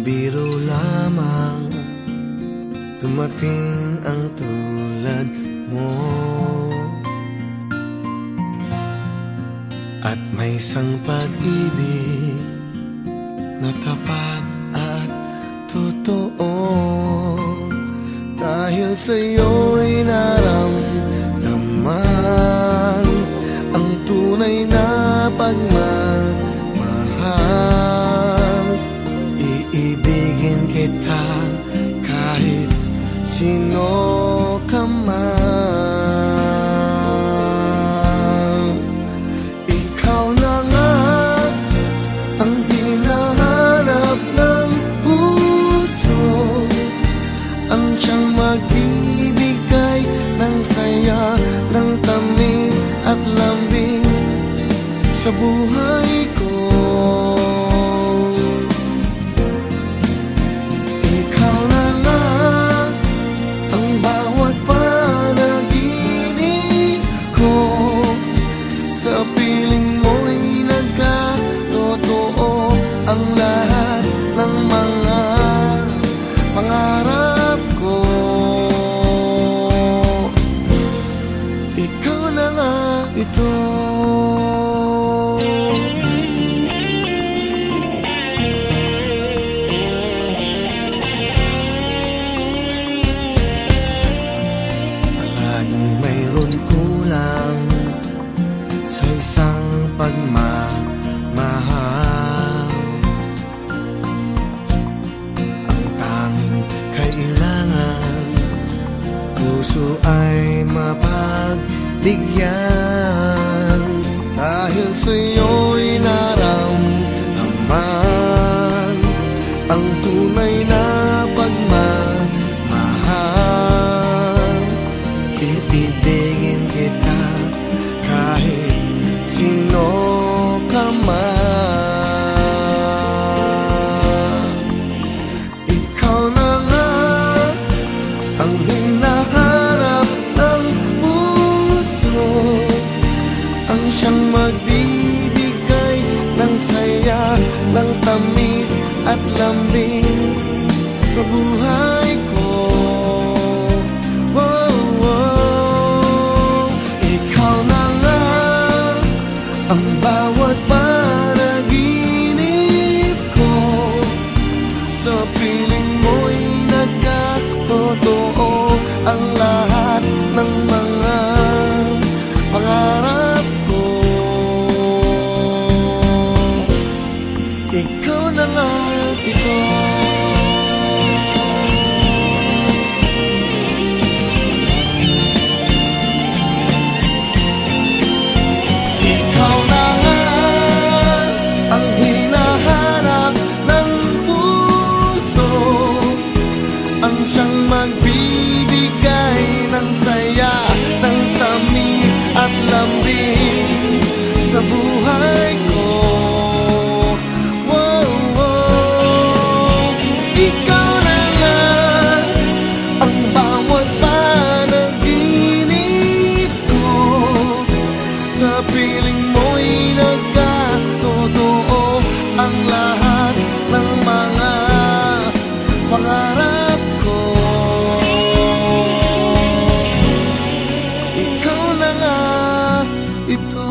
Isang biro lamang Dumating ang tulad mo. At may isang pag-ibig Na tapat at totoo. Dahil sa'yo Iibigin kita kahit sino ka man. Ikaw na nga ang hinahanap ng puso. Ang siyang magbibigay ng saya, ng tamis at lambing sa buhay ko pagmamahal. Ang tanging kailangan Puso ay mapagbigyan. Dahil sa'yo'y naramdaman at lambing sa buhay ko wow, wow. Ikaw na lang ang bawat pangarap ko Ikaw na nga ito